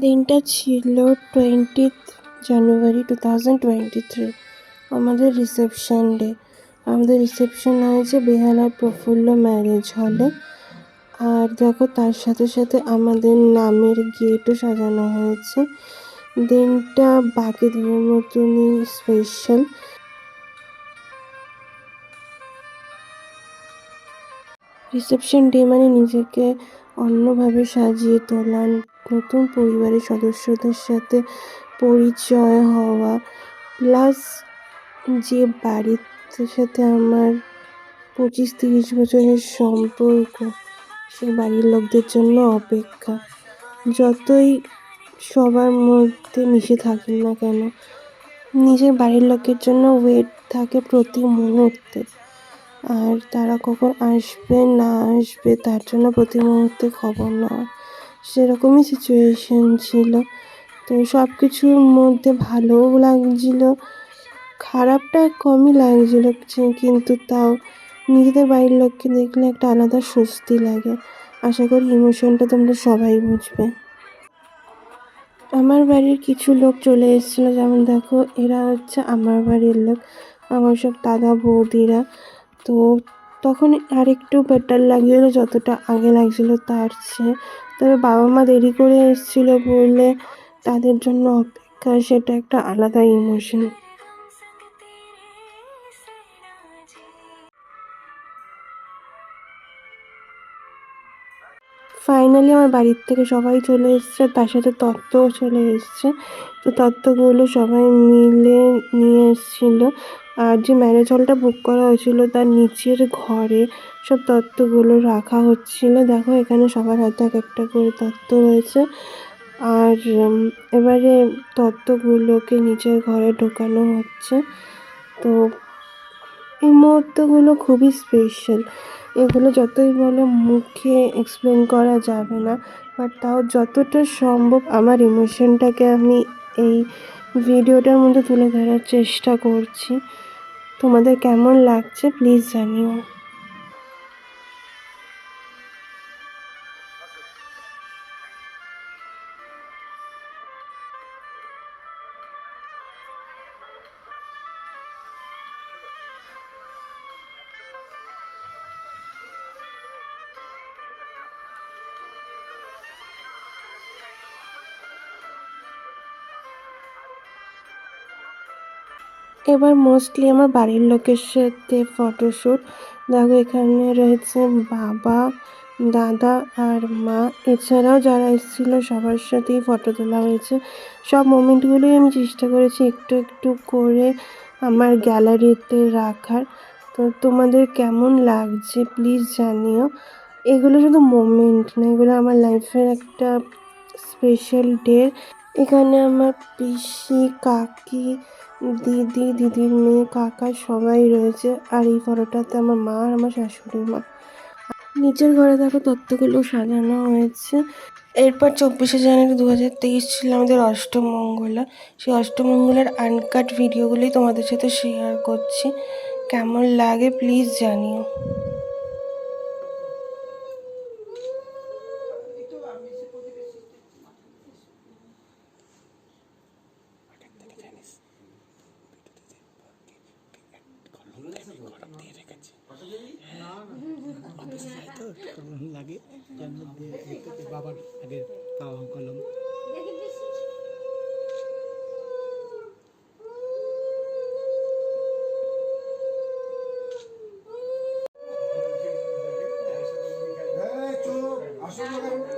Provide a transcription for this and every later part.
দিনটা ছিল twentieth January two thousand twenty three আমাদের রিসেপশন ডে আমাদের রিসেপশন হয়েছে বেহালার প্রফুল্ল ম্যারেজ হলে আর দেখো তার সাথে সাথে আমাদের নামের গেটও সাজানো হয়েছে। দিনটা বাকি দিনের মতনই স্পেশাল রিসেপশন ডে মানে নিজেকে অন্যভাবে সাজিয়ে তোলা নতুন পরিবারের সদস্যদের সাথে পরিচয় হওয়া প্লাস যে বাড়ির সাথে আমার পঁচিশ তিরিশ বছরের সম্পর্ক, সে বাড়ির লোকদের জন্য অপেক্ষা। যতই সবার মধ্যে মিশে থাকি না কেন, নিজের বাড়ির লোকের জন্য ওয়েট থাকে প্রতি মুহূর্তে। আর তারা কখন আসবে, না আসবে, তার জন্য প্রতি মুহূর্তে খবর নেওয়া। সেরকমই সিচুয়েশন ছিল। তো সব কিছুর মধ্যে ভালোও লাগছিল, খারাপটা কমই লাগছিল কিন্তু তাও নিজেদের বাড়ির লোককে দেখলে একটা আলাদা স্বস্তি লাগে। আশা করি ইমোশনটা তোমরা সবাই বুঝবে। আমার বাড়ির কিছু লোক চলে এসেছিল, যেমন দেখো, এরা হচ্ছে আমার বাড়ির লোক। আমার সব দাদা, বৌদিরা। তো তখন আরেকটু বেটার লাগছিল, যতটা আগে লাগছিল তার চেয়ে। তবে বাবা মা দেরি করে এসেছিল বলে তাদের জন্য অপেক্ষা সেটা একটা আলাদা ইমোশন ফাইনালি আমার বাড়ির থেকে সবাই চলে এসছে, তার সাথে তত্ত্বও চলে এসছে। তো তত্ত্বগুলো সবাই মিলে নিয়ে এসেছিল। আর যে ম্যারেজ হলটা বুক করা হয়েছিল তার নিচের ঘরে সব তত্ত্বগুলো রাখা হচ্ছিল। দেখো, এখানে সবার হাতে এক একটা করে তত্ত্ব রয়েছে। আর এবারে তত্ত্বগুলোকে নিচের ঘরে ঢোকানো হচ্ছে। তো, এই মুহূর্তগুলো খুবই স্পেশাল এগুলো যতই বলো মুখে এক্সপ্লেন করা যাবে না বাট তাও যতটা সম্ভব আমার ইমোশনটাকে আমি এই ভিডিওটার মধ্যে তুলে ধরার চেষ্টা করছি। তোমাদের কেমন লাগছে প্লিজ জানিও। এবার মোস্টলি আমার বাড়ির লোকের সাথে ফটোশ্যুট দেখো, এখানে রয়েছে বাবা, দাদা আর মা। এছাড়াও যারা এসেছিল, সবার সাথেই ফটো তোলা হয়েছে। সব মোমেন্টগুলোই আমি চেষ্টা করেছি একটু একটু করে আমার গ্যালারিতে রাখার। তো তোমাদের কেমন লাগছে প্লিজ জানিও। এগুলো শুধু মোমেন্ট না, এগুলো আমার লাইফের একটা স্পেশাল ডে এখানে আমার পিসি, কাকি দিদি, দিদির মেয়ে কাকা সবাই রয়েছে। আর এই ফটোটাতে আমার মা আর আমার শাশুড়ি মা। নিচের ঘরে দেখো তত্ত্বগুলো সাজানো হয়েছে। এরপর চব্বিশে জানুয়ারি দু হাজার তেইশ ছিল আমাদের অষ্টমঙ্গলা সেই অষ্টমঙ্গলার আনকাট ভিডিওগুলি তোমাদের সাথে শেয়ার করছি। কেমন লাগে প্লিজ জানিও লাগে যার একটাতে বাবার আগে পাওয়া কলম আসলে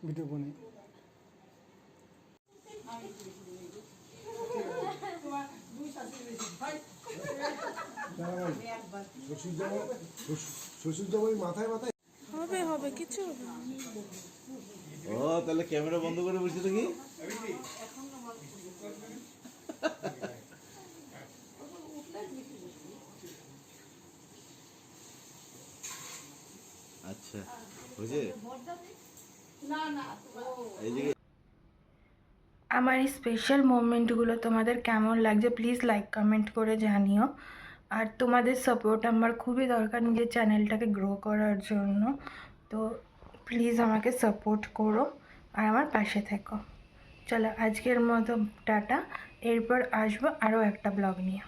ভিডিও বানাই। মাথায় মাথায় হবে হবে কিছু ও তাহলে ক্যামেরা বন্ধ করে বসে থাকি? আচ্ছা বুঝে আমার এই স্পেশাল মোমেন্টগুলো তোমাদের কেমন লাগছে প্লিজ লাইক কমেন্ট করে জানিও। আর তোমাদের সাপোর্ট আমার খুবই দরকার নিজের চ্যানেলটাকে গ্রো করার জন্য। তো প্লিজ আমাকে সাপোর্ট করো আর আমার পাশে থেকো। চলো আজকের মতো টাটা। এরপর আসব আরও একটা ব্লগ নিয়ে।